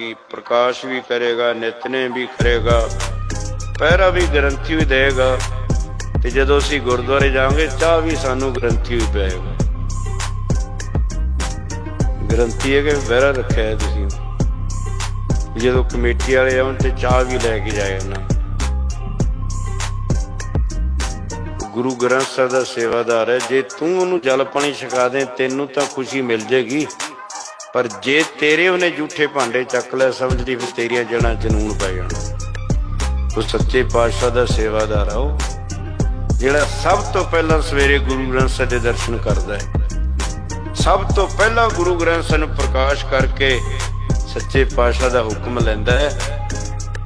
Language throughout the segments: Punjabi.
ਬਾਕੀ ਪ੍ਰਕਾਸ਼ ਵੀ ਕਰੇਗਾ ਨਿਤਨੇ ਵੀ ਕਰੇਗਾ, ਪਹਿਰਾ ਵੀ ਗਰੰਟੀ ਵੀ ਦੇਗਾ ਤੇ ਜਦੋਂ ਅਸੀਂ ਗੁਰਦੁਆਰੇ ਜਾਵਾਂਗੇ, ਚਾਹ ਵੀ ਸਾਨੂੰ ਗਰੰਟੀ ਵੀ ਪਏਗਾ। ਗਰੰਟੀ ਹੈ ਕਿ ਪਹਿਰਾ ਰੱਖਿਆ ਹੈ ਤੁਸੀਂ। ਜਦੋਂ ਕਮੇਟੀ ਵਾਲੇ ਆਉਣ ਤੇ ਚਾਹ ਵੀ ਲੈ ਕੇ ਜਾਏ ਉਹਨਾਂ ਗੁਰੂ ਗ੍ਰੰਥ ਸਾਹਿਬ ਦਾ ਸੇਵਾਦਾਰ ਹੈ। ਜੇ ਤੂੰ ਉਹਨੂੰ ਜਲ ਪਾਣੀ ਛਕਾ ਦੇ, ਤੈਨੂੰ ਤਾਂ ਖੁਸ਼ੀ ਮਿਲ ਜੇਗੀ। ਪਰ ਜੇ ਤੇਰੇ ਉਹਨੇ ਝੂਠੇ ਭਾਂਡੇ ਚੱਕ ਲੈ ਸਮਝ ਲਈ ਫਿਰ ਤੇਰੀਆਂ ਜੜਾਂ ਜਨੂਨ ਪੈ ਜਾਣਾ। ਉਹ ਸੱਚੇ ਪਾਤਸ਼ਾਹ ਦਾ ਸੇਵਾਦਾਰ ਆ ਉਹ, ਜਿਹੜਾ ਸਭ ਤੋਂ ਪਹਿਲਾਂ ਸਵੇਰੇ ਗੁਰੂ ਗ੍ਰੰਥ ਸਾਹਿਬ ਦੇ ਦਰਸ਼ਨ ਕਰਦਾ ਹੈ। ਸਭ ਤੋਂ ਪਹਿਲਾਂ ਗੁਰੂ ਗ੍ਰੰਥ ਸਾਹਿਬ ਨੂੰ ਪ੍ਰਕਾਸ਼ ਕਰਕੇ ਸੱਚੇ ਪਾਤਸ਼ਾਹ ਦਾ ਹੁਕਮ ਲੈਂਦਾ ਹੈ।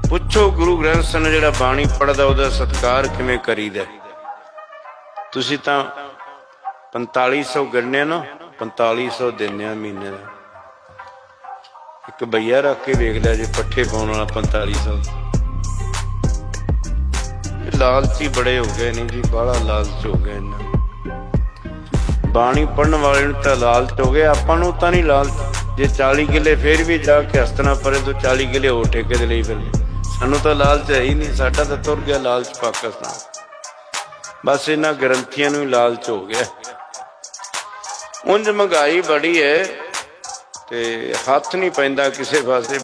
ਪੁੱਛੋ ਗੁਰੂ ਗ੍ਰੰਥ ਸਾਹਿਬ ਨੂੰ ਜਿਹੜਾ ਬਾਣੀ ਪੜਦਾ ਉਹਦਾ ਸਤਿਕਾਰ ਕਿਵੇਂ ਕਰੀਦਾ ਤੁਸੀਂ ਤਾਂ 4500 ਗੰਨੇ ਨਾ 4500 ਦਿੰਨੇ ਆ ਮਹੀਨੇ ਦਾ। ਇੱਕ ਬਈਆ ਰੱਖ ਕੇ ਵੇਖ ਲਿਆ ਜੇ ਪੱਠੇ ਪਾਉਣ ਵਾਲਾ 4500 ਲਾਲਚੀ ਬੜੇ ਹੋ ਗਏ ਨੇ ਜੀ, ਬਾਹਲਾ ਲਾਲਚ ਹੋ ਗਿਆ ਇਹਨਾਂ ਬਾਣੀ ਪੜਨ ਵਾਲੇ ਨੂੰ ਤਾਂ ਲਾਲਚ ਹੋ ਗਿਆ, ਆਪਾਂ ਨੂੰ ਤਾਂ ਨਹੀਂ ਲਾਲਚ। ਜੇ 40 ਕਿਲੇ ਫੇਰ ਵੀ ਜਾ ਕੇ ਹਸਤਨਾ ਪਰੇ ਤੋਂ 40 ਕਿਲੇ ਹੋਰ ਠੇਕੇ ਦੇ ਲਈ ਫਿਰਦੇ। ਸਾਨੂੰ ਤਾਂ ਲਾਲਚ ਹੈ ਹੀ ਨਹੀਂ, ਸਾਡਾ ਤਾਂ ਤੁਰ ਗਿਆ ਲਾਲਚ ਪਾਕਿਸਤਾਨ। ਬਸ ਇਹਨਾਂ ਗ੍ਰੰਥੀਆਂ ਨੂੰ ਹੀ ਲਾਲਚ ਹੋ ਗਿਆ। ਉਂਝ ਮਹਿੰਗਾਈ ਬੜੀ ਹੈ। ਤੇ ਹੱਥ ਨਹੀਂ ਪੈਂਦਾ ਕਿਸੇ ਪਾਸੇ।